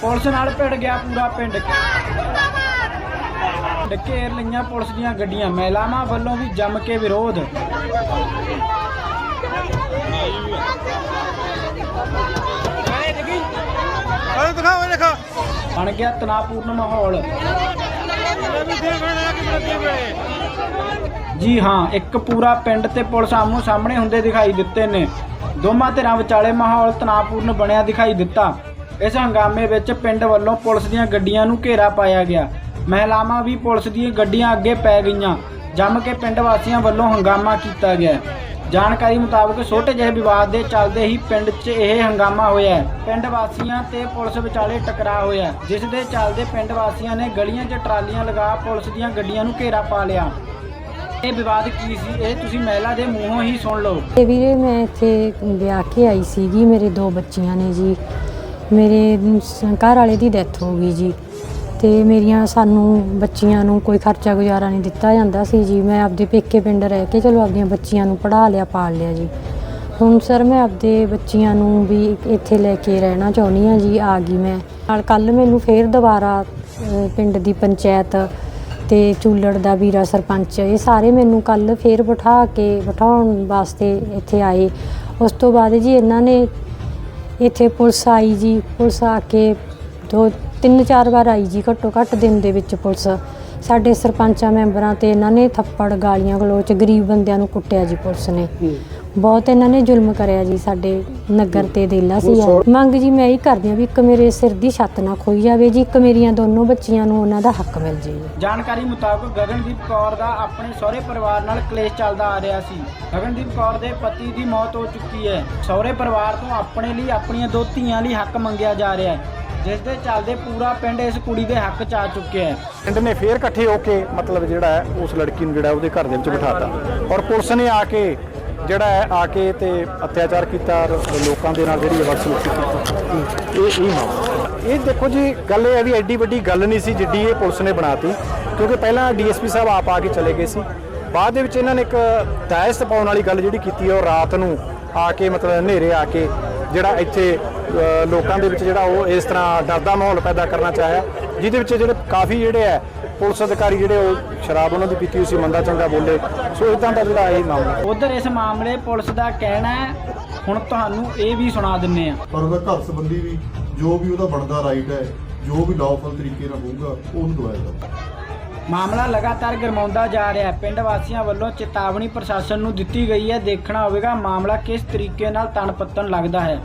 Police ਨਾਲ ਭਿੜ ਗਿਆ ਪੂਰਾ ਪਿੰਡ ਘੇਰ ਲਈਆਂ ਪੁਲਿਸ ਦੀਆਂ ਗੱਡੀਆਂ। ਮਹਿਲਾਵਾਂ ਵੱਲੋਂ ਵੀ ਜੰਮ ਕੇ ਵਿਰੋਧ। ਬਣ ਗਿਆ ਤਣਾਅਪੂਰਨ ਮਾਹੌਲ। ਜੀ ਹਾਂ ਇੱਕ ਪੂਰਾ ਪਿੰਡ ਤੇ ਪੁਲਿਸ ਆਮੋ ਸਾਹਮਣੇ ਹੁੰਦੇ ਦਿਖਾਈ ਦਿੱਤੇ ਨੇ। ਦੋਵਾਂ ਧਿਰਾਂ ਵਿਚਾਲੇ ਮਾਹੌਲ ਤਣਾਅਪੂਰਨ ਬਣਿਆ ਦਿਖਾਈ ਦਿੱਤਾ। ਇਸ ਹੰਗਾਮੇ ਵਿੱਚ ਪਿੰਡ ਵੱਲੋਂ ਪੁਲਿਸ ਦੀਆਂ ਗੱਡੀਆਂ ਨੂੰ ਘੇਰਾ ਪਾਇਆ ਗਿਆ। ਮਹਿਲਾਵਾਂ ਵੀ ਪੁਲਿਸ ਦੀਆਂ ਗੱਡੀਆਂ ਅੱਗੇ ਪੈ ਗਈਆਂ, ਜੰਮ ਕੇ ਪਿੰਡ ਵਾਸੀਆਂ ਵੱਲੋਂ ਹੰਗਾਮਾ ਕੀਤਾ ਗਿਆ। ਜਾਣਕਾਰੀ ਮੁਤਾਬਕ ਛੋਟੇ ਜਿਹੇ ਵਿਵਾਦ ਦੇ ਚੱਲਦੇ ਹੀ ਪਿੰਡ 'ਚ ਇਹ ਹੰਗਾਮਾ ਹੋਇਆ ਪਿੰਡ ਵਾਸੀਆਂ ਤੇ ਪੁਲਿਸ ਵਿਚਾਲੇ ਟਕਰਾਅ ਹੋਇਆ ਜਿਸ ਦੇ ਚੱਲਦੇ ਪਿੰਡ ਵਾਸੀਆਂ ਨੇ ਗਲੀਆਂ 'ਚ ਟਰਾਲੀਆਂ ਲਗਾ ਪੁਲਿਸ ਦੀਆਂ ਗੱਡੀਆਂ ਨੂੰ ਘੇਰਾ ਪਾ ਲਿਆ। ਇਹ ਵਿਵਾਦ ਕੀ ਸੀ? ਇਹ ਤੁਸੀਂ ਮਹਿਲਾ ਦੇ ਮੂੰਹੋਂ ਹੀ ਸੁਣ ਲਓ। ਤੇ ਵੀਰੇ ਮੈਂ ਇੱਥੇ ਵਿਆਹ ਕੇ ਆਈ ਸੀਗੀ, ਮੇਰੇ ਦੋ ਬੱਚੀਆਂ ਨੇ ਜੀ। ਮੇਰੇ ਘਰ ਵਾਲੇ ਦੀ ਡੈਥ ਹੋ ਗਈ ਜੀ। ਤੇ ਮੇਰੀਆਂ ਸਾਨੂੰ ਬੱਚੀਆਂ ਨੂੰ ਕੋਈ ਖਰਚਾ ਗੁਜ਼ਾਰਾ ਨਹੀਂ ਦਿੱਤਾ ਜਾਂਦਾ ਸੀ ਜੀ। ਮੈਂ ਆਪਦੇ ਪੇਕੇ ਪਿੰਡ ਰਹਿ ਕੇ ਚਲੋ ਆਪਦੀਆਂ ਬੱਚੀਆਂ ਨੂੰ ਪੜ੍ਹਾ ਲਿਆ, ਪਾਲ ਲਿਆ ਜੀ। ਹੁਣ ਸਰ ਮੈਂ ਆਪਦੇ ਬੱਚੀਆਂ ਨੂੰ ਵੀ ਇੱਥੇ ਲੈ ਕੇ ਰਹਿਣਾ ਚਾਹੁੰਦੀ ਹਾਂ ਜੀ, ਆ ਗਈ ਮੈਂ। ਨਾਲ ਕੱਲ ਮੈਨੂੰ ਫੇਰ ਦੁਬਾਰਾ ਪਿੰਡ ਦੀ ਪੰਚਾਇਤ ਤੇ ਚੂਲੜ ਦਾ ਵੀਰਾ ਸਰਪੰਚ, ਇਹ ਸਾਰੇ ਮੈਨੂੰ ਕੱਲ ਫੇਰ ਬਿਠਾ ਕੇ ਬਿਠਾਉਣ ਵਾਸਤੇ ਇੱਥੇ ਆਏ। ਉਸ ਤੋਂ ਬਾਅਦ ਜੀ ਇਹਨਾਂ ਨੇ ਇੱਥੇ ਪੁਲਿਸ ਆਈ ਜੀ, ਪੁਲਿਸ ਆ ਕੇ ਦੋ, ਤਿੰਨ ਚਾਰ ਵਾਰ ਆਈ ਜੀ, ਘੱਟੋ ਘੱਟ ਦਿਨ ਦੇ ਵਿੱਚ ਪੁਲਿਸ। ਸਾਡੇ ਸਰਪੰਚਾਂ ਮੈਂਬਰਾਂ ਤੇ ਇਹਨਾਂ ਨੇ ਥੱਪੜ ਗਾਲੀਆਂ ਗਲੋਚ ਗਰੀਬ ਬੰਦਿਆਂ ਨੂੰ ਕੁੱਟਿਆ ਜੀ ਪੁਲਿਸ ਨੇ। ਬਹੁਤ ਇਹਨਾਂ ਨੇ ਜ਼ੁਲਮ ਕਰਿਆ ਜੀ ਸਾਡੇ ਨਗਰ ਤੇ ਦੇਲਾ ਸੀ। ਮੰਗ ਜੀ ਮੈਂ ਇਹ ਕਰਦੀ ਹਾਂ ਵੀ ਇੱਕ ਮੇਰੇ ਸਿਰ ਦੀ ਛੱਤ ਨਾ ਖੋਈ ਜਾਵੇ ਜੀ ਇੱਕ ਮੇਰੀਆਂ ਦੋਨੋਂ ਬੱਚੀਆਂ ਨੂੰ ਉਹਨਾਂ ਦਾ ਹੱਕ ਮਿਲ ਜੇ ਜੀ। ਜਾਣਕਾਰੀ ਮੁਤਾਬਕ ਗਗਨਦੀਪ ਕੌਰ ਦਾ ਆਪਣੇ ਸਹੁਰੇ ਪਰਿਵਾਰ ਨਾਲ ਕਲੇਸ਼ ਚੱਲਦਾ ਆ ਰਿਹਾ ਸੀ। ਗਗਨਦੀਪ ਕੌਰ ਦੇ ਪਤੀ ਦੀ ਮੌਤ ਹੋ ਚੁੱਕੀ ਹੈ। ਸਹੁਰੇ ਪਰਿਵਾਰ ਤੋਂ ਆਪਣੇ ਲਈ ਆਪਣੀਆਂ ਦੋ ਧੀਆਂ ਲਈ ਹੱਕ ਮੰਗਿਆ ਜਾ ਰਿਹਾ ਹੈ ਜਿਸ ਦੇ ਚੱਲਦੇ ਪੂਰਾ ਪਿੰਡ ਇਸ ਕੁੜੀ ਦੇ ਹੱਕ 'ਚ ਆ ਚੁੱਕਿਆ ਹੈ। ਪਿੰਡ ਨੇ ਫੇਰ ਇਕੱਠੇ ਹੋ ਕੇ ਮਤਲਬ ਜਿਹੜਾ ਹੈ ਉਸ ਲੜਕੀ ਨੂੰ ਜਿਹੜਾ ਉਹਦੇ ਘਰ ਦੇ ਵਿੱਚ ਬਿਠਾਤਾ। ਔਰ ਪੁਲਿਸ ਨੇ ਆ ਕੇ ਜਿਹੜਾ ਹੈ ਆ ਕੇ ਤੇ ਅਤਿਆਚਾਰ ਕੀਤਾ ਲੋਕਾਂ ਦੇ ਨਾਲ ਜਿਹੜੀ ਵਰਸਲੂਕੀ ਕੀਤੀ। ਇਹ ਇਹ ਮਾਮਲਾ। ਇਹ ਦੇਖੋ ਜੀ ਗੱਲ ਇਹ ਹੈ ਵੀ ਐਡੀ ਵੱਡੀ ਗੱਲ ਨਹੀਂ ਸੀ ਜਿੱਡੀ ਇਹ ਪੁਲਿਸ ਨੇ ਬਣਾਤੀ ਕਿਉਂਕਿ ਪਹਿਲਾਂ ਡੀਐਸਪੀ ਸਾਹਿਬ ਆਪ ਆ ਕੇ ਚਲੇ ਗਏ ਸੀ। ਬਾਅਦ ਦੇ ਵਿੱਚ ਇਹਨਾਂ ਨੇ ਇੱਕ ਦਾਇਸ ਪਾਉਣ ਵਾਲੀ ਗੱਲ ਜਿਹੜੀ ਕੀਤੀ ਹੈ ਉਹ ਰਾਤ ਨੂੰ ਆ ਕੇ ਮਤਲਬ ਹਨੇਰੇ ਆ ਕੇ ਜਿਹੜਾ ਇੱਥੇ ਲੋਕਾਂ ਦੇ ਵਿੱਚ ਜਿਹੜਾ ਉਹ ਇਸ ਤਰ੍ਹਾਂ ਡਰ ਦਾ ਮਾਹੌਲ ਪੈਦਾ ਕਰਨਾ ਚਾਹਿਆ ਜਿਹਦੇ ਵਿੱਚ ਜਿਹੜੇ ਕਾਫੀ ਜਿਹੜੇ ਹੈ ਪੁਲਿਸ ਅਧਿਕਾਰੀ ਜਿਹੜੇ ਉਹ ਸ਼ਰਾਬ ਉਹਨਾਂ ਦੀ ਪੀਤੀ ਹੋਈ ਸੀ ਮੰਦਾ ਚੰਗਾ ਬੋਲੇ। ਸੋ ਇਦਾਂ ਦਾ ਜਿਹੜਾ ਇਹ ਮਾਮਲਾ ਉਧਰ ਇਸ ਮਾਮਲੇ ਪੁਲਿਸ ਦਾ ਕਹਿਣਾ ਹੈ ਹੁਣ ਤੁਹਾਨੂੰ ਇਹ ਵੀ ਸੁਣਾ ਦਿੰਨੇ ਆ। ਪਰ ਉਹਦਾ ਘਰ ਸੰਬੰਧੀ ਵੀ ਜੋ ਵੀ ਉਹਦਾ ਬਣਦਾ ਰਾਈਟ ਹੈ ਜੋ ਵੀ ਲawful ਤਰੀਕੇ ਨਾਲ ਹੋਊਗਾ ਉਹ ਉਹਨੂੰ ਦਵਾਇਆ ਜਾਊਗਾ ਮਾਮਲਾ ਲਗਾਤਾਰ ਗਰਮਾਉਂਦਾ ਜਾ ਰਿਹਾ ਹੈ। ਪਿੰਡ ਵਾਸੀਆਂ ਵੱਲੋਂ ਚੇਤਾਵਨੀ ਪ੍ਰਸ਼ਾਸਨ ਨੂੰ ਦਿੱਤੀ ਗਈ ਹੈ। ਦੇਖਣਾ ਹੋਵੇਗਾ ਮਾਮਲਾ ਕਿਸ ਤਰੀਕੇ ਨਾਲ ਤਣ ਪੱਤਣ ਲੱਗਦਾ ਹੈ।